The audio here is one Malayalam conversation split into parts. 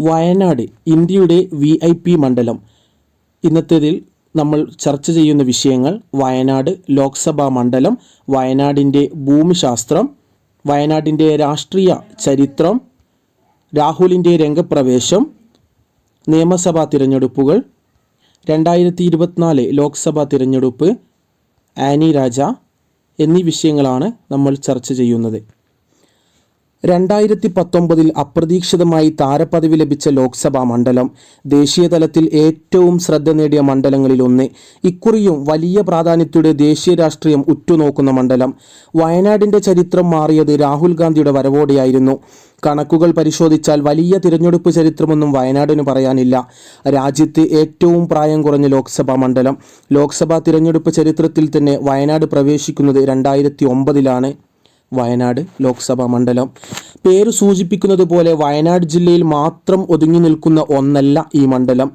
വയനാട് ഇന്ത്യയുടെ വി ഐ പി മണ്ഡലം. ഇന്നത്തേതിൽ നമ്മൾ ചർച്ച ചെയ്യുന്ന വിഷയങ്ങൾ വയനാട് ലോക്സഭാ മണ്ഡലം വയനാടിന്റെ ഭൂമിശാസ്ത്രം വയനാടിന്റെ രാഷ്ട്രീയ ചരിത്രം രാഹുലിന്റെ രംഗപ്രവേശം നിയമസഭാ തിരഞ്ഞെടുപ്പുകൾ രണ്ടായിരത്തി ഇരുപത്തിനാല് ലോക്സഭാ തിരഞ്ഞെടുപ്പ് ആനി രാജ എന്നീ വിഷയങ്ങളാണ് നമ്മൾ ചർച്ച ചെയ്യുന്നത്. രണ്ടായിരത്തി പത്തൊമ്പതിൽ അപ്രതീക്ഷിതമായി താരപദവി ലഭിച്ച ലോക്സഭാ മണ്ഡലം ദേശീയതലത്തിൽ ഏറ്റവും ശ്രദ്ധ നേടിയ മണ്ഡലങ്ങളിലൊന്ന്. ഇക്കുറിയും വലിയ പ്രാധാന്യത്തോടെ ദേശീയ രാഷ്ട്രീയം ഉറ്റുനോക്കുന്ന മണ്ഡലം. വയനാടിന്റെ ചരിത്രം മാറിയത് രാഹുൽ ഗാന്ധിയുടെ വരവോടെയായിരുന്നു. കണക്കുകൾ പരിശോധിച്ചാൽ വലിയ തിരഞ്ഞെടുപ്പ് ചരിത്രമൊന്നും വയനാടിന് പറയാനില്ല. രാജ്യത്ത് ഏറ്റവും പ്രായം കുറഞ്ഞ ലോക്സഭാ മണ്ഡലം. ലോക്സഭാ തിരഞ്ഞെടുപ്പ് ചരിത്രത്തിൽ തന്നെ വയനാട് പ്രവേശിക്കുന്നത് രണ്ടായിരത്തി ഒമ്പതിലാണ് വയനാട് ലോക്സഭാ മണ്ഡലം. പേര് സൂചിപ്പിക്കുന്നത് പോലെ വയനാട് ജില്ലയിൽ മാത്രം ഒതുങ്ങി നിൽക്കുന്ന ഒന്നല്ല ഈ മണ്ഡലം.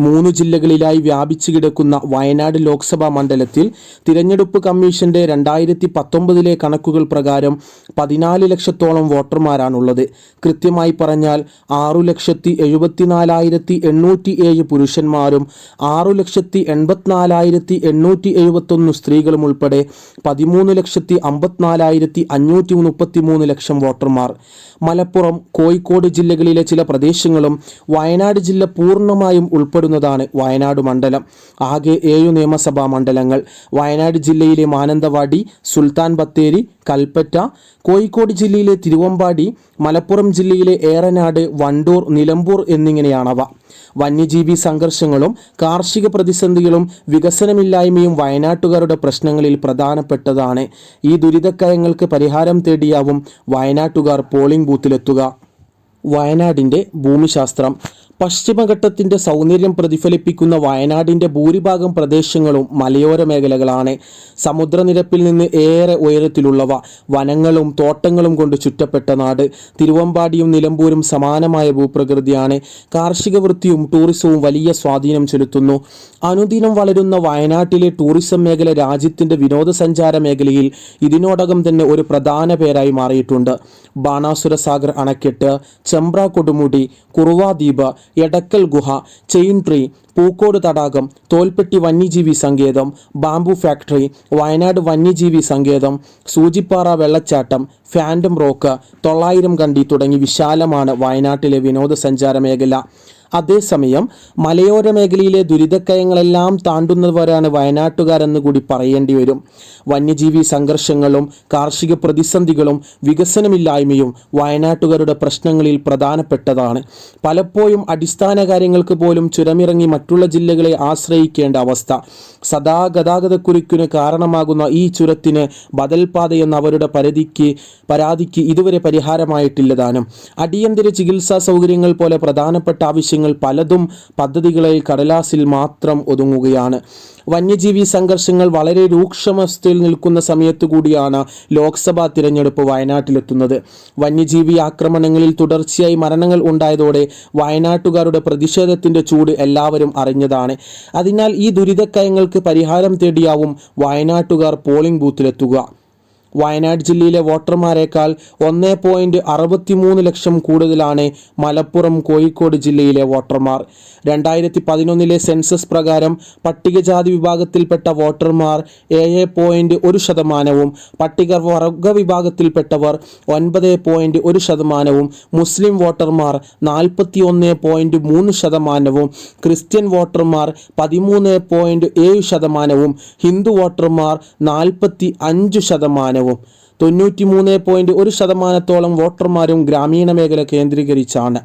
മൂന്ന് ജില്ലകളിലായി വ്യാപിച്ചു കിടക്കുന്ന വയനാട് ലോക്സഭാ മണ്ഡലത്തിൽ തിരഞ്ഞെടുപ്പ് കമ്മീഷന്റെ രണ്ടായിരത്തി പത്തൊമ്പതിലെ കണക്കുകൾ പ്രകാരം പതിനാല് ലക്ഷത്തോളം വോട്ടർമാരാണുള്ളത്. കൃത്യമായി പറഞ്ഞാൽ ആറു ലക്ഷത്തി എഴുപത്തിനാലായിരത്തി എണ്ണൂറ്റി ഏഴ് പുരുഷന്മാരും ആറു ലക്ഷത്തി എൺപത്തിനാലായിരത്തി എണ്ണൂറ്റി എഴുപത്തൊന്ന് സ്ത്രീകളും ഉൾപ്പെടെ പതിമൂന്ന് ലക്ഷത്തി അമ്പത്തിനാലായിരത്തി അഞ്ഞൂറ്റി മുപ്പത്തി മൂന്ന് ലക്ഷം വോട്ടർമാർ. മലപ്പുറം കോഴിക്കോട് ജില്ലകളിലെ ചില പ്രദേശങ്ങളും വയനാട് ജില്ല പൂർണമായും ഉൾപ്പെടുന്നതാണ് വയനാട് മണ്ഡലം. ആകെ ഏഴു നിയമസഭാ മണ്ഡലങ്ങൾ. വയനാട് ജില്ലയിലെ മാനന്തവാടി സുൽത്താൻ ബത്തേരി കൽപ്പറ്റ കോഴിക്കോട് ജില്ലയിലെ തിരുവമ്പാടി മലപ്പുറം ജില്ലയിലെ ഏറനാട് വണ്ടൂർ നിലമ്പൂർ എന്നിങ്ങനെയാണവ. വന്യജീവി സംഘർഷങ്ങളും കാർഷിക പ്രതിസന്ധികളും വികസനമില്ലായ്മയും വയനാട്ടുകാരുടെ പ്രശ്നങ്ങളിൽ പ്രധാനപ്പെട്ടതാണ്. ഈ ദുരിതക്കയങ്ങൾക്ക് പരിഹാരം തേടിയാവും വയനാട്ടുകാർ പോളിംഗ് ബൂത്തിലെത്തുക. വയനാടിന്റെ ഭൂമിശാസ്ത്രം. പശ്ചിമഘട്ടത്തിന്റെ സൗന്ദര്യം പ്രതിഫലിപ്പിക്കുന്ന വയനാടിന്റെ ഭൂരിഭാഗം പ്രദേശങ്ങളും മലയോര മേഖലകളാണ്. സമുദ്രനിരപ്പിൽ നിന്ന് ഏറെ ഉയരത്തിലുള്ളവ. വനങ്ങളും തോട്ടങ്ങളും കൊണ്ട് ചുറ്റപ്പെട്ട നാട്. തിരുവമ്പാടിയും നിലമ്പൂരും സമാനമായ ഭൂപ്രകൃതിയാണ്. കാർഷിക വൃത്തിയും ടൂറിസവും വലിയ സ്വാധീനം ചെലുത്തുന്നു. അനുദിനം വളരുന്ന വയനാട്ടിലെ ടൂറിസം മേഖല രാജ്യത്തിന്റെ വിനോദസഞ്ചാര മേഖലയിൽ ഇതിനോടകം തന്നെ ഒരു പ്രധാന പേരായി മാറിയിട്ടുണ്ട്. ബാണാസുര സാഗർ അണക്കെട്ട് ചെമ്പ്ര കൊടുമുടി കുറുവാദ്വീപ് എടക്കൽ ഗുഹ ചെയിൻ ട്രീ പൂക്കോട് തടാകം തോൽപ്പെട്ടി വന്യജീവി സങ്കേതം ബാംബു ഫാക്ടറി വയനാട് വന്യജീവി സങ്കേതം സൂചിപ്പാറ വെള്ളച്ചാട്ടം ഫാൻഡം റോക്ക് തൊള്ളായിരം കണ്ടി തുടങ്ങി വിശാലമാണ് വയനാട്ടിലെ വിനോദസഞ്ചാര മേഖല. അതേസമയം മലയോര മേഖലയിലെ ദുരിതക്കയങ്ങളെല്ലാം താണ്ടുന്നവരാണ് വയനാട്ടുകാരെന്ന് കൂടി പറയേണ്ടി വരും വന്യജീവി സംഘർഷങ്ങളും കാർഷിക പ്രതിസന്ധികളും വികസനമില്ലായ്മയും വയനാട്ടുകാരുടെ പ്രശ്നങ്ങളിൽ പ്രധാനപ്പെട്ടതാണ്. പലപ്പോഴും അടിസ്ഥാന കാര്യങ്ങൾക്ക് പോലും ചുരമിറങ്ങി മറ്റുള്ള ജില്ലകളെ ആശ്രയിക്കേണ്ട അവസ്ഥ. സദാ ഗതാഗതക്കുരുക്കിന് കാരണമാകുന്ന ഈ ചുരത്തിന് ബദൽപാത എന്ന അവരുടെ പരിധിക്ക് പരാതിക്ക് ഇതുവരെ പരിഹാരമായിട്ടില്ലതാനും അടിയന്തര ചികിത്സാ സൗകര്യങ്ങൾ പോലെ പ്രധാനപ്പെട്ട ആവശ്യങ്ങൾ പലതും പദ്ധതികളിൽ കടലാസിൽ മാത്രം ഒതുങ്ങുകയാണ്. വന്യജീവി സംഘർഷങ്ങൾ വളരെ രൂക്ഷമസ്ഥയിൽ നിൽക്കുന്ന സമയത്തു കൂടിയാണ് ലോക്സഭാ തിരഞ്ഞെടുപ്പ് വയനാട്ടിലെത്തുന്നത്. വന്യജീവി ആക്രമണങ്ങളിൽ തുടർച്ചയായി മരണങ്ങൾ ഉണ്ടായതോടെ വയനാട്ടുകാരുടെ പ്രതിഷേധത്തിന്റെ ചൂട് എല്ലാവരും അറിഞ്ഞതാണ്. അതിനാൽ ഈ ദുരിതക്കയങ്ങൾക്ക് പരിഹാരം തേടിയാവും വയനാട്ടുകാർ പോളിംഗ് ബൂത്തിലെത്തുക വയനാട് ജില്ലയിലെ വോട്ടർമാരെക്കാൾ ഒന്ന് പോയിന്റ് അറുപത്തിമൂന്ന് ലക്ഷം കൂടുതലാണ് മലപ്പുറം കോഴിക്കോട് ജില്ലയിലെ വോട്ടർമാർ. രണ്ടായിരത്തി പതിനൊന്നിലെ സെൻസസ് പ്രകാരം പട്ടികജാതി വിഭാഗത്തിൽപ്പെട്ട വോട്ടർമാർ ഏഴ് പോയിന്റ് ഒരു ശതമാനവും പട്ടിക വർഗ വിഭാഗത്തിൽപ്പെട്ടവർ ഒൻപത് പോയിന്റ് ഒരു ശതമാനവും മുസ്ലിം വോട്ടർമാർ നാൽപ്പത്തി ഒന്ന് പോയിന്റ് മൂന്ന് ശതമാനവും ക്രിസ്ത്യൻ വോട്ടർമാർ പതിമൂന്ന് പോയിന്റ് ഏഴ് ശതമാനവും ഹിന്ദു വോട്ടർമാർ നാൽപ്പത്തി അഞ്ച് ശതമാനവും. തൊണ്ണൂറ്റി മൂന്ന് പോയിന്റ് ഒരു ശതമാനത്തോളം വോട്ടർമാരും ഗ്രാമീണ മേഖല കേന്ദ്രീകരിച്ചാണ്.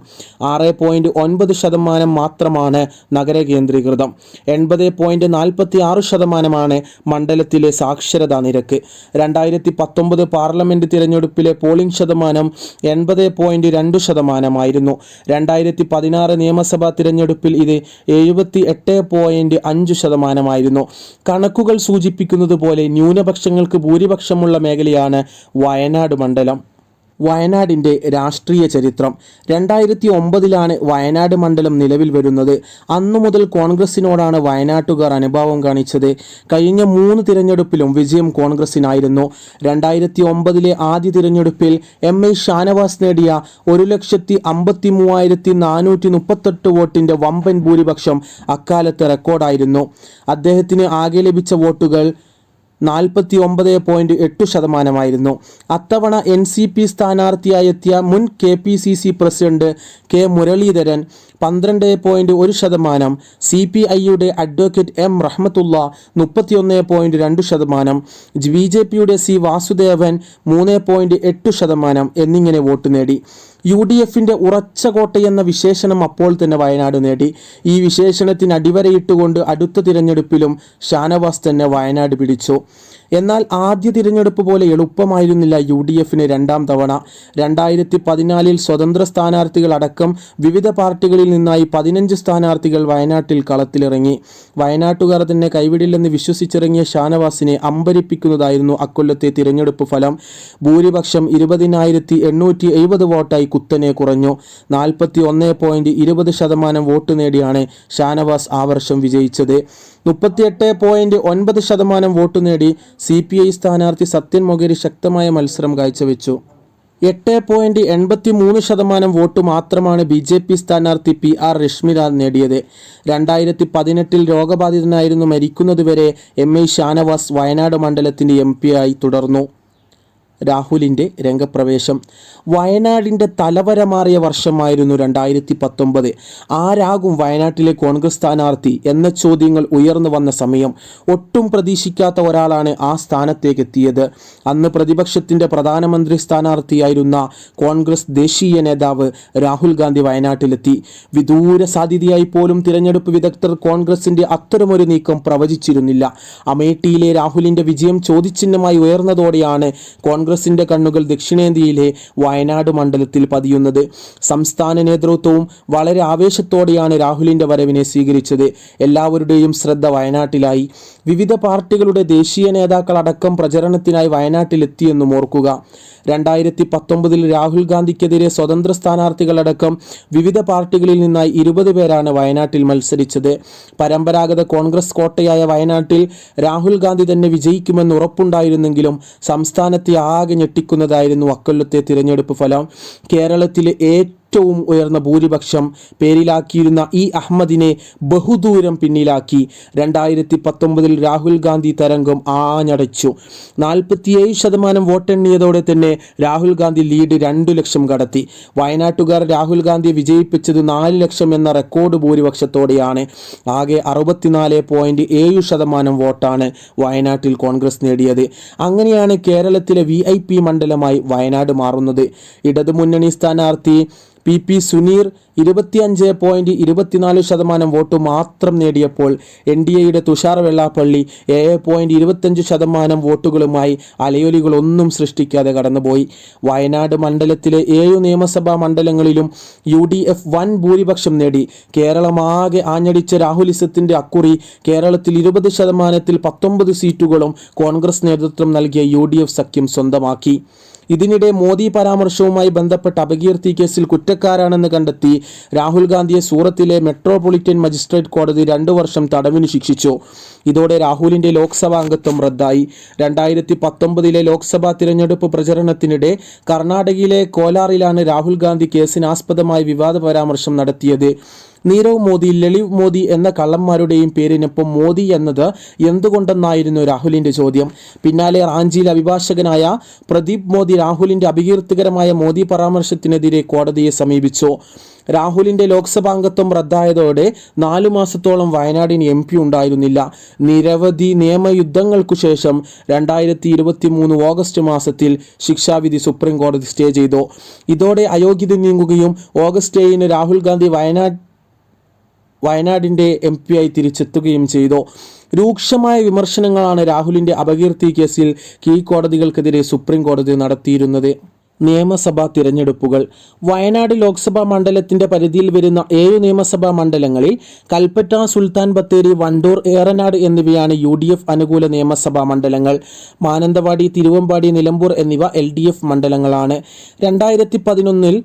ആറ് പോയിന്റ് ഒൻപത് ശതമാനം മാത്രമാണ് നഗര കേന്ദ്രീകൃതം. എൺപത് പോയിന്റ് നാൽപ്പത്തി ആറ് ശതമാനമാണ് മണ്ഡലത്തിലെ സാക്ഷരതാ നിരക്ക്. രണ്ടായിരത്തി പത്തൊമ്പത് പാർലമെന്റ് തിരഞ്ഞെടുപ്പിലെ പോളിംഗ് ശതമാനം എൺപത് പോയിന്റ് രണ്ട് ശതമാനമായിരുന്നു. രണ്ടായിരത്തി പതിനാറ് നിയമസഭാ തിരഞ്ഞെടുപ്പിൽ ഇത് എഴുപത്തി എട്ട് പോയിന്റ് അഞ്ച് ശതമാനമായിരുന്നു. കണക്കുകൾ സൂചിപ്പിക്കുന്നത് പോലെ ന്യൂനപക്ഷങ്ങൾക്ക് ഭൂരിപക്ഷമുള്ള മേഖലയാണ് വയനാട് മണ്ഡലം. വയനാടിന്റെ രാഷ്ട്രീയ ചരിത്രം. രണ്ടായിരത്തി ഒമ്പതിലാണ് വയനാട് മണ്ഡലം നിലവിൽ വരുന്നത്. അന്നു മുതൽ കോൺഗ്രസിനോടാണ് വയനാട്ടുകാർ അനുഭാവം കാണിച്ചത്. കഴിഞ്ഞ മൂന്ന് തിരഞ്ഞെടുപ്പിലും വിജയം കോൺഗ്രസിനായിരുന്നു. രണ്ടായിരത്തി ഒമ്പതിലെ ആദ്യ തിരഞ്ഞെടുപ്പിൽ എം ഐ ഷാനവാസ് നേടിയ ഒരു ലക്ഷത്തി അമ്പത്തി മൂവായിരത്തി നാനൂറ്റി മുപ്പത്തെട്ട് വോട്ടിന്റെ വമ്പൻ ഭൂരിപക്ഷം അക്കാലത്തെ റെക്കോർഡായിരുന്നു. അദ്ദേഹത്തിന് ആകെ ലഭിച്ച വോട്ടുകൾ നാൽപ്പത്തി ഒമ്പത് പോയിന്റ് എട്ട് ശതമാനമായിരുന്നു. അത്തവണ എൻ സി പി സ്ഥാനാർത്ഥിയായി എത്തിയ മുൻ K P C C president K Muraleedharan പന്ത്രണ്ട് പോയിന്റ് ഒരു ശതമാനം സി പി ഐയുടെ അഡ്വക്കേറ്റ് എം റഹ്മത്തുള്ള മുപ്പത്തിയൊന്ന് പോയിന്റ് രണ്ട് ശതമാനം ബി ജെ പിയുടെ സി വാസുദേവൻ മൂന്ന് പോയിന്റ് എട്ട് ശതമാനം എന്നിങ്ങനെ വോട്ട് നേടി. യു ഡി എഫിന്റെ ഉറച്ച കോട്ടയെന്ന വിശേഷണം അപ്പോൾ തന്നെ വയനാട് നേടി. ഈ വിശേഷണത്തിന് അടിവരയിട്ടുകൊണ്ട് അടുത്ത തിരഞ്ഞെടുപ്പിലും ഷാനവാസ് തന്നെ വയനാട് പിടിച്ചു. എന്നാൽ ആദ്യ തിരഞ്ഞെടുപ്പ് പോലെ എളുപ്പമായിരുന്നില്ല യു ഡി എഫിന് രണ്ടാം തവണ. രണ്ടായിരത്തി പതിനാലിൽ സ്വതന്ത്ര സ്ഥാനാർത്ഥികളടക്കം വിവിധ പാർട്ടികളിൽ നിന്നായി പതിനഞ്ച് സ്ഥാനാർത്ഥികൾ വയനാട്ടിൽ കളത്തിലിറങ്ങി. വയനാട്ടുകാർ തന്നെ കൈവിടില്ലെന്ന് വിശ്വസിച്ചിറങ്ങിയ ഷാനവാസിനെ അമ്പരിപ്പിക്കുന്നതായിരുന്നു അക്കൊല്ലത്തെ തിരഞ്ഞെടുപ്പ് ഫലം. ഭൂരിപക്ഷം ഇരുപതിനായിരത്തി എണ്ണൂറ്റി എഴുപത് വോട്ടായി കുത്തനെ കുറഞ്ഞു. നാൽപ്പത്തി ഒന്ന് പോയിന്റ് ഇരുപത് ശതമാനം വോട്ട് നേടിയാണ് ഷാനവാസ് ആ വർഷം വിജയിച്ചത്. മുപ്പത്തിയെട്ട് പോയിന്റ് ഒൻപത് ശതമാനം വോട്ട് നേടി സി പി ഐ സ്ഥാനാർത്ഥി സത്യൻ മൊകേരി ശക്തമായ മത്സരം കാഴ്ചവെച്ചു. എട്ട് പോയിന്റ് എൺപത്തി മൂന്ന് ശതമാനം വോട്ട് മാത്രമാണ് ബി ജെ പി സ്ഥാനാർത്ഥി പി ആർ രശ്മിലാൽ നേടിയത്. രണ്ടായിരത്തി പതിനെട്ടിൽ രോഗബാധിതനായിരുന്നു മരിക്കുന്നതുവരെ എം ഐ ഷാനവാസ് വയനാട് മണ്ഡലത്തിന്റെ എം ആയി തുടർന്നു. രാഹുലിന്റെ രംഗപ്രവേശം. വയനാടിന്റെ തലവര മാറിയ വർഷമായിരുന്നു രണ്ടായിരത്തി പത്തൊമ്പത് ആരാകും വയനാട്ടിലെ കോൺഗ്രസ് സ്ഥാനാർത്ഥി എന്ന ചോദ്യങ്ങൾ ഉയർന്നു വന്ന സമയം ഒട്ടും പ്രതീക്ഷിക്കാത്ത ഒരാളാണ് ആ സ്ഥാനത്തേക്ക് എത്തിയത് അന്ന് പ്രതിപക്ഷത്തിന്റെ പ്രധാനമന്ത്രി സ്ഥാനാർത്ഥിയായിരുന്ന കോൺഗ്രസ് ദേശീയ നേതാവ് രാഹുൽ ഗാന്ധി വയനാട്ടിലെത്തി. വിദൂര സാധ്യതയായി പോലും തിരഞ്ഞെടുപ്പ് വിദഗ്ധർ കോൺഗ്രസിന്റെ അത്തരമൊരു നീക്കം പ്രവചിച്ചിരുന്നില്ല. അമേഠിയിലെ രാഹുലിന്റെ വിജയം ചോദ്യചിഹ്നമായി ഉയർന്നതോടെയാണ് കോൺഗ്രസിന്റെ കണ്ണുകൾ ദക്ഷിണേന്ത്യയിലെ വയനാട് മണ്ഡലത്തിൽ പതിയുന്നത്. സംസ്ഥാന നേതൃത്വവും വളരെ ആവേശത്തോടെയാണ് രാഹുലിന്റെ വരവിനെ സ്വീകരിച്ചത്. എല്ലാവരുടെയും ശ്രദ്ധ വയനാട്ടിലായി. വിവിധ പാർട്ടികളുടെ ദേശീയ നേതാക്കളടക്കം പ്രചരണത്തിനായി വയനാട്ടിലെത്തിയെന്നും ഓർക്കുക. രണ്ടായിരത്തി പത്തൊമ്പതിൽ രാഹുൽ ഗാന്ധിക്കെതിരെ സ്വതന്ത്ര സ്ഥാനാർത്ഥികളടക്കം വിവിധ പാർട്ടികളിൽ നിന്നായി ഇരുപത് പേരാണ് വയനാട്ടിൽ മത്സരിച്ചത്. പരമ്പരാഗത കോൺഗ്രസ് കോട്ടയായ വയനാട്ടിൽ രാഹുൽ ഗാന്ധി തന്നെ വിജയിക്കുമെന്ന് ഉറപ്പുണ്ടായിരുന്നെങ്കിലും സംസ്ഥാനത്തെ ആകെ ഞെട്ടിക്കുന്നതായിരുന്നു അക്കൊല്ലത്തെ തിരഞ്ഞെടുപ്പ് ഫലം. കേരളത്തിലെ ഏറ്റവും ഏറ്റവും ഉയർന്ന ഭൂരിപക്ഷം പേരിലാക്കിയിരുന്ന ഈ അഹമ്മദിനെ ബഹുദൂരം പിന്നിലാക്കി. രണ്ടായിരത്തി പത്തൊമ്പതിൽ രാഹുൽ ഗാന്ധി തരംഗം ആഞ്ഞടച്ചു. നാൽപ്പത്തിയേഴ് ശതമാനം വോട്ടെണ്ണിയതോടെ തന്നെ രാഹുൽ ഗാന്ധി ലീഡ് രണ്ടു ലക്ഷം കടത്തി. വയനാട്ടുകാർ രാഹുൽ ഗാന്ധി വിജയിപ്പിച്ചത് നാല് ലക്ഷം എന്ന റെക്കോർഡ് ഭൂരിപക്ഷത്തോടെയാണ്. ആകെ അറുപത്തിനാല് പോയിന്റ് ശതമാനം വോട്ടാണ് വയനാട്ടിൽ കോൺഗ്രസ് നേടിയത്. അങ്ങനെയാണ് കേരളത്തിലെ വി മണ്ഡലമായി വയനാട് മാറുന്നത്. ഇടതുമുന്നണി സ്ഥാനാർത്ഥി പി പി സുനീർ ഇരുപത്തിയഞ്ച് പോയിന്റ് ഇരുപത്തിനാല് ശതമാനം വോട്ട് മാത്രം നേടിയപ്പോൾ എൻ ഡി എയുടെ തുഷാർ വെള്ളാപ്പള്ളി ഏഴ് പോയിന്റ് ഇരുപത്തഞ്ച് ശതമാനം വോട്ടുകളുമായി അലയൊലികളൊന്നും സൃഷ്ടിക്കാതെ കടന്നുപോയി. വയനാട് മണ്ഡലത്തിലെ ഏഴു നിയമസഭാ മണ്ഡലങ്ങളിലും യു ഡി എഫ് വൻ ഭൂരിപക്ഷം നേടി. കേരളമാകെ ആഞ്ഞടിച്ച രാഹുലിസത്തിന്റെ അക്കുറി കേരളത്തിൽ ഇരുപത് ശതമാനത്തിൽ പത്തൊമ്പത് സീറ്റുകളും കോൺഗ്രസ് നേതൃത്വം നൽകിയ യു സഖ്യം സ്വന്തമാക്കി. ഇതിനിടെ മോദി പരാമർശവുമായി ബന്ധപ്പെട്ട അപകീർത്തി കേസിൽ കുറ്റക്കാരാണെന്ന് കണ്ടെത്തി രാഹുൽ ഗാന്ധിയെ സൂറത്തിലെ മെട്രോപൊളിറ്റൻ മജിസ്ട്രേറ്റ് കോടതി രണ്ടു വർഷം തടവിന് ശിക്ഷിച്ചു. ഇതോടെ രാഹുലിന്റെ ലോക്സഭാ അംഗത്വം റദ്ദായി. രണ്ടായിരത്തി പത്തൊമ്പതിലെ ലോക്സഭാ തിരഞ്ഞെടുപ്പ് പ്രചരണത്തിനിടെ കർണാടകയിലെ കോലാറിലാണ് രാഹുൽ ഗാന്ധി കേസിനാസ്പദമായി വിവാദ പരാമർശം നടത്തിയത്. നീരവ് മോദി ലളിവ് മോദി എന്ന കള്ളന്മാരുടെയും പേരിനൊപ്പം മോദി എന്നത് എന്തുകൊണ്ടെന്നായിരുന്നു രാഹുലിന്റെ ചോദ്യം. പിന്നാലെ റാഞ്ചിയിലെ അഭിഭാഷകനായ പ്രദീപ് മോദി രാഹുലിന്റെ അപകീർത്തികരമായ മോദി പരാമർശത്തിനെതിരെ കോടതിയെ സമീപിച്ചു. രാഹുലിന്റെ ലോക്സഭാംഗത്വം റദ്ദായതോടെ നാലു മാസത്തോളം വയനാടിന് എം പി ഉണ്ടായിരുന്നില്ല. നിരവധി നിയമയുദ്ധങ്ങൾക്കു ശേഷം രണ്ടായിരത്തി ഇരുപത്തി മൂന്ന് ഓഗസ്റ്റ് മാസത്തിൽ ശിക്ഷാവിധി സുപ്രീം കോടതി സ്റ്റേ ചെയ്തു. ഇതോടെ അയോഗ്യത നീങ്ങുകയും ഓഗസ്റ്റ് ഏഴിന് രാഹുൽ ഗാന്ധി വയനാട് വയനാടിന്റെ എം പി ആയി തിരിച്ചെത്തുകയും ചെയ്തു. രൂക്ഷമായ വിമർശനങ്ങളാണ് രാഹുലിന്റെ അപകീർത്തി കേസിൽ കീഴ്ക്കോടതികൾക്കെതിരെ സുപ്രീം കോടതി നടത്തിയിരുന്നത്. നിയമസഭാ തിരഞ്ഞെടുപ്പുകൾ. വയനാട് ലോക്സഭാ മണ്ഡലത്തിന്റെ പരിധിയിൽ വരുന്ന ഏഴ് നിയമസഭാ മണ്ഡലങ്ങളിൽ കൽപ്പറ്റ സുൽത്താൻ ബത്തേരി വണ്ടൂർ ഏറനാട് എന്നിവയാണ് യു ഡി എഫ് അനുകൂല നിയമസഭാ മണ്ഡലങ്ങൾ. മാനന്തവാടി തിരുവമ്പാടി നിലമ്പൂർ എന്നിവ എൽ ഡി എഫ് മണ്ഡലങ്ങളാണ്. രണ്ടായിരത്തി പതിനൊന്നിൽ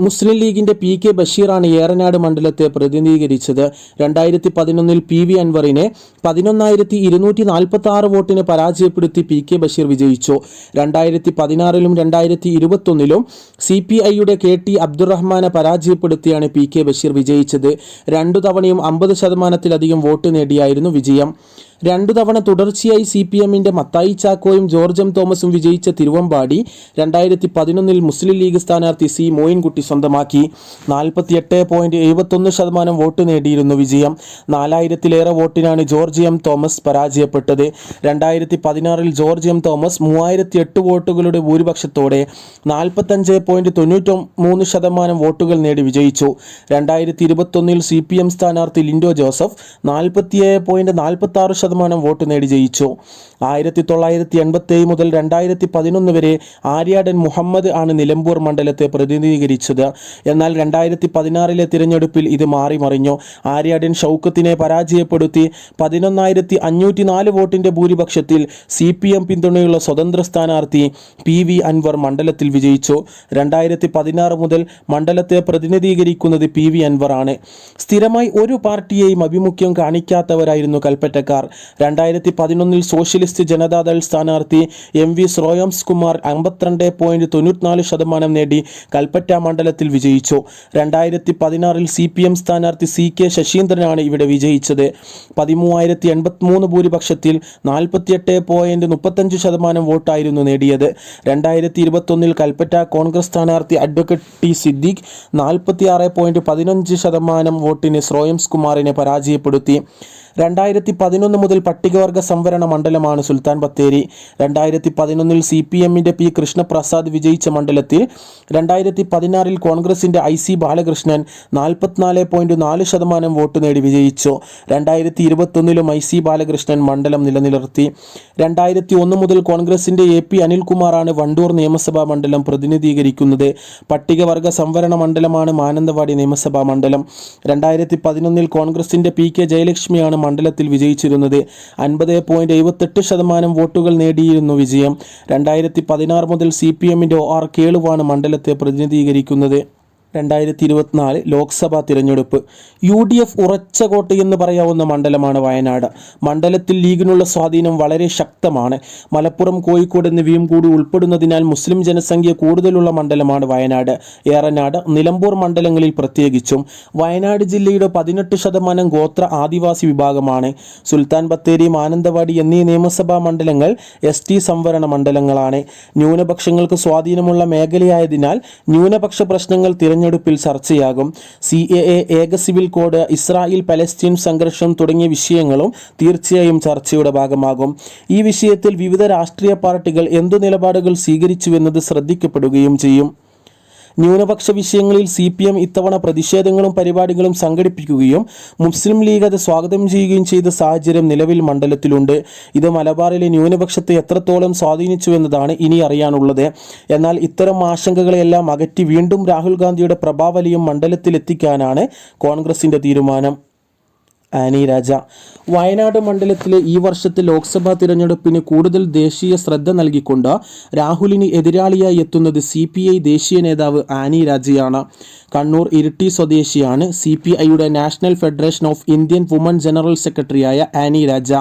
മുസ്ലിം ലീഗിന്റെ പി കെ ബഷീറാണ് ഏറനാട് മണ്ഡലത്തെ പ്രതിനിധീകരിച്ചത്. രണ്ടായിരത്തി പതിനൊന്നിൽ പി വി അൻവറിനെ പതിനൊന്നായിരത്തി ഇരുന്നൂറ്റി നാൽപ്പത്തി ആറ് വോട്ടിന് പരാജയപ്പെടുത്തി പി കെ ബഷീർ വിജയിച്ചു. രണ്ടായിരത്തി പതിനാറിലും രണ്ടായിരത്തി ഇരുപത്തൊന്നിലും സി പി ഐയുടെ കെ ടി അബ്ദുറഹ്മാനെ പരാജയപ്പെടുത്തിയാണ് പി കെ ബഷീർ വിജയിച്ചത്. രണ്ടു തവണയും അമ്പത് ശതമാനത്തിലധികം വോട്ട് നേടിയായിരുന്നു വിജയം. രണ്ടു തവണ തുടർച്ചയായി സി പി എമ്മിന്റെ മത്തായി ചാക്കോയും ജോർജ് എം തോമസും വിജയിച്ച തിരുവമ്പാടി രണ്ടായിരത്തി പതിനൊന്നിൽ മുസ്ലിം ലീഗ് സ്ഥാനാർത്ഥി സി മോയിൻകുട്ടി സ്വന്തമാക്കി. നാൽപ്പത്തിയെട്ട് പോയിന്റ് എഴുപത്തൊന്ന് ശതമാനം വോട്ട് നേടിയിരുന്നു വിജയം. നാലായിരത്തിലേറെ വോട്ടിനാണ് ജോർജ് എം തോമസ് പരാജയപ്പെട്ടത്. രണ്ടായിരത്തി പതിനാറിൽ ജോർജ് എം തോമസ് മൂവായിരത്തി എട്ട് വോട്ടുകളുടെ ഭൂരിപക്ഷത്തോടെ നാൽപ്പത്തഞ്ച് പോയിന്റ് തൊണ്ണൂറ്റി മൂന്ന് ശതമാനം വോട്ടുകൾ നേടി വിജയിച്ചു. രണ്ടായിരത്തി ഇരുപത്തൊന്നിൽ സി പി എം സ്ഥാനാർത്ഥി ലിൻഡോ ജോസഫ് നാൽപ്പത്തിയേഴ് പോയിന്റ് നാൽപ്പത്തി ആറ് ശതമാനം വോട്ട് നേടി ജയിച്ചു. ആയിരത്തി തൊള്ളായിരത്തി എൺപത്തി മുതൽ രണ്ടായിരത്തി പതിനൊന്ന് വരെ ആര്യാടൻ മുഹമ്മദ് ആണ് നിലമ്പൂർ മണ്ഡലത്തെ പ്രതിനിധീകരിച്ചത്. എന്നാൽ രണ്ടായിരത്തി പതിനാറിലെ തിരഞ്ഞെടുപ്പിൽ ഇത് മാറി മറിഞ്ഞു. ആര്യാടൻ ഷൗക്കത്തിനെ പരാജയപ്പെടുത്തി പതിനൊന്നായിരത്തി അഞ്ഞൂറ്റി നാല് വോട്ടിന്റെ ഭൂരിപക്ഷത്തിൽ സി പി എം പിന്തുണയുള്ള സ്വതന്ത്ര സ്ഥാനാർത്ഥി പി വി അൻവർ മണ്ഡലത്തിൽ വിജയിച്ചു. രണ്ടായിരത്തി പതിനാറ് മുതൽ മണ്ഡലത്തെ പ്രതിനിധീകരിക്കുന്നത് പി വി അൻവർ ആണ്. സ്ഥിരമായി ഒരു പാർട്ടിയെയും അഭിമുഖ്യം കാണിക്കാത്തവരായിരുന്നു കൽപ്പറ്റക്കാർ. രണ്ടായിരത്തി പതിനൊന്നിൽ സോഷ്യലിസ്റ്റ് ജനതാദൾ സ്ഥാനാർത്ഥി എം വി ശ്രോയംസ് കുമാർ അമ്പത്തിരണ്ട് പോയിന്റ് തൊണ്ണൂറ്റിനാല് ശതമാനം നേടി കൽപ്പറ്റ മണ്ഡലത്തിൽ വിജയിച്ചു. രണ്ടായിരത്തി പതിനാറിൽ സി പി എം സ്ഥാനാർത്ഥി സി കെ ശശീന്ദ്രനാണ് ഇവിടെ വിജയിച്ചത്. പതിമൂവായിരത്തി എൺപത്തിമൂന്ന് ഭൂരിപക്ഷത്തിൽ നാൽപ്പത്തിയെട്ട് പോയിന്റ് മുപ്പത്തഞ്ച് ശതമാനം വോട്ടായിരുന്നു നേടിയത്. രണ്ടായിരത്തി ഇരുപത്തൊന്നിൽ കൽപ്പറ്റ കോൺഗ്രസ് സ്ഥാനാർത്ഥി അഡ്വക്കേറ്റ് ടി സിദ്ദീഖ് നാൽപ്പത്തിയാറ് പോയിന്റ് പതിനഞ്ച് ശതമാനം വോട്ടിന് ശ്രോയംസ് കുമാറിനെ പരാജയപ്പെടുത്തി. രണ്ടായിരത്തി പതിനൊന്ന് മുതൽ പട്ടികവർഗ സംവരണ മണ്ഡലമാണ് സുൽത്താൻ ബത്തേരി. രണ്ടായിരത്തി പതിനൊന്നിൽ സി പി എമ്മിന്റെ പി കൃഷ്ണപ്രസാദ് വിജയിച്ച മണ്ഡലത്തിൽ രണ്ടായിരത്തി പതിനാറിൽ കോൺഗ്രസിന്റെ ഐ സി ബാലകൃഷ്ണൻ നാൽപ്പത്തിനാല് പോയിന്റ് നാല് ശതമാനം വോട്ട് നേടി വിജയിച്ചു. രണ്ടായിരത്തി ഇരുപത്തൊന്നിലും ഐ സി ബാലകൃഷ്ണൻ മണ്ഡലം നിലനിർത്തി. രണ്ടായിരത്തി ഒന്ന് മുതൽ കോൺഗ്രസിന്റെ എ പി അനിൽകുമാറാണ് വണ്ടൂർ നിയമസഭാ മണ്ഡലം പ്രതിനിധീകരിക്കുന്നത്. പട്ടികവർഗ സംവരണ മണ്ഡലമാണ് മാനന്തവാടി നിയമസഭാ മണ്ഡലം. രണ്ടായിരത്തി പതിനൊന്നിൽ കോൺഗ്രസിന്റെ പി കെ ജയലക്ഷ്മിയാണ് മണ്ഡലത്തിൽ വിജയിച്ചിരുന്നത്. അൻപത് പോയിന്റ് എഴുപത്തെട്ട് ശതമാനം വോട്ടുകൾ നേടിയിരുന്നു വിജയം. രണ്ടായിരത്തി പതിനാറ് മുതൽ സി പി എമ്മിന്റെ ഒ ആർ കേളുവാണ് മണ്ഡലത്തെ പ്രതിനിധീകരിക്കുന്നത്. രണ്ടായിരത്തി ഇരുപത്തിനാല് ലോക്സഭാ തിരഞ്ഞെടുപ്പ്. യു ഡി എഫ് ഉറച്ച കോട്ടയെന്ന് പറയാവുന്ന മണ്ഡലമാണ് വയനാട്. മണ്ഡലത്തിൽ ലീഗിനുള്ള സ്വാധീനം വളരെ ശക്തമാണ്. മലപ്പുറം കോഴിക്കോട് എന്നിവയും കൂടി ഉൾപ്പെടുന്നതിനാൽ മുസ്ലിം ജനസംഖ്യ കൂടുതലുള്ള മണ്ഡലമാണ് വയനാട്. ഏറനാട് നിലമ്പൂർ മണ്ഡലങ്ങളിൽ പ്രത്യേകിച്ചും. വയനാട് ജില്ലയുടെ പതിനെട്ട് ശതമാനം ഗോത്ര ആദിവാസി വിഭാഗമാണ്. സുൽത്താൻ ബത്തേരി മാനന്തവാടി എന്നീ നിയമസഭാ മണ്ഡലങ്ങൾ എസ് ടി സംവരണ മണ്ഡലങ്ങളാണ്. ന്യൂനപക്ഷങ്ങൾക്ക് സ്വാധീനമുള്ള മേഖലയായതിനാൽ ന്യൂനപക്ഷ പ്രശ്നങ്ങൾ തിരഞ്ഞെടുപ്പിൽ ചർച്ചയാകും. സി എ എ ഏക സിവിൽ കോഡ് ഇസ്രായേൽ പലസ്തീൻ സംഘർഷം തുടങ്ങിയ വിഷയങ്ങളും തീർച്ചയായും ചർച്ചയുടെ ഭാഗമാകും. ഈ വിഷയത്തിൽ വിവിധ രാഷ്ട്രീയ പാർട്ടികൾ എന്തു നിലപാടുകൾ സ്വീകരിച്ചുവെന്നത് ശ്രദ്ധിക്കപ്പെടുകയും ചെയ്യും. ന്യൂനപക്ഷ വിഷയങ്ങളിൽ സി പി എം ഇത്തവണ പ്രതിഷേധങ്ങളും പരിപാടികളും സംഘടിപ്പിക്കുകയും മുസ്ലിം ലീഗ് അത് സ്വാഗതം ചെയ്യുകയും ചെയ്ത സാഹചര്യം നിലവിൽ മണ്ഡലത്തിലുണ്ട്. ഇത് മലബാറിലെ ന്യൂനപക്ഷത്തെ എത്രത്തോളം സ്വാധീനിച്ചു എന്നതാണ് ഇനി അറിയാനുള്ളത്. എന്നാൽ ഇത്തരം ആശങ്കകളെല്ലാം അകറ്റി വീണ്ടും രാഹുൽ ഗാന്ധിയുടെ പ്രഭാവലിയും മണ്ഡലത്തിലെത്തിക്കാനാണ് കോൺഗ്രസിന്റെ തീരുമാനം. ആനി രാജ. വയനാട് മണ്ഡലത്തിലെ ഈ വർഷത്തെ ലോക്സഭാ തിരഞ്ഞെടുപ്പിന് കൂടുതൽ ദേശീയ ശ്രദ്ധ നൽകിക്കൊണ്ട് രാഹുലിന് എതിരാളിയായി എത്തുന്നത് സി ദേശീയ നേതാവ് ആനി രാജയാണ്. കണ്ണൂർ ഇരിട്ടി സ്വദേശിയാണ് സി പി ഐയുടെ national federation of Indian woman general സെക്രട്ടറിയായ ആനി രാജ.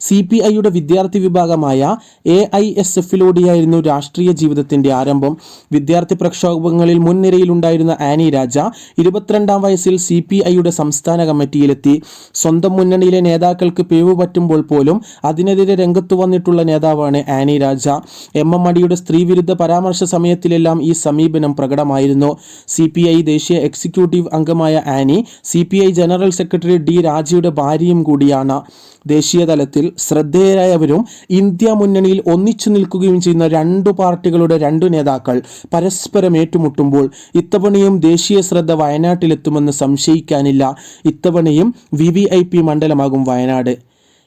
സി പി ഐയുടെ വിദ്യാർത്ഥി വിഭാഗമായ എ ഐ എസ് എഫിലൂടെയായിരുന്നു രാഷ്ട്രീയ ജീവിതത്തിന്റെ ആരംഭം. വിദ്യാർത്ഥി പ്രക്ഷോഭങ്ങളിൽ മുൻനിരയിലുണ്ടായിരുന്ന ആനി രാജ ഇരുപത്തിരണ്ടാം വയസ്സിൽ സി പി ഐയുടെ സംസ്ഥാന കമ്മിറ്റിയിലെത്തി. സ്വന്തം മുന്നണിയിലെ നേതാക്കൾക്ക് പിഴവ് പറ്റുമ്പോൾ പോലും അതിനെതിരെ രംഗത്ത് വന്നിട്ടുള്ള നേതാവാണ് ആനി രാജ. എം എം മണിയുടെ സ്ത്രീവിരുദ്ധ പരാമർശ സമയത്തിലെല്ലാം ഈ സമീപനം പ്രകടമായിരുന്നു. സി പി ഐ ദേശീയ എക്സിക്യൂട്ടീവ് അംഗമായ Annie C P I general secretary D രാജയുടെ ഭാര്യയും കൂടിയാണ്. ദേശീയ തലത്തിൽ ശ്രദ്ധേയരായവരും ഇന്ത്യ മുന്നണിയിൽ ഒന്നിച്ചു നിൽക്കുകയും ചെയ്യുന്ന രണ്ടു പാർട്ടികളുടെ രണ്ടു നേതാക്കൾ പരസ്പരം ഏറ്റുമുട്ടുമ്പോൾ ഇത്തവണയും ദേശീയ ശ്രദ്ധ വയനാട്ടിലെത്തുമെന്ന് സംശയിക്കാനില്ല. ഇത്തവണയും വി വി ഐ പി മണ്ഡലമാകും വയനാട്.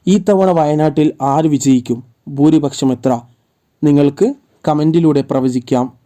ഈ തവണ വയനാട്ടിൽ ആര് വിജയിക്കും? ഭൂരിപക്ഷം എത്ര? നിങ്ങൾക്ക് കമന്റിലൂടെ പ്രവചിക്കാം.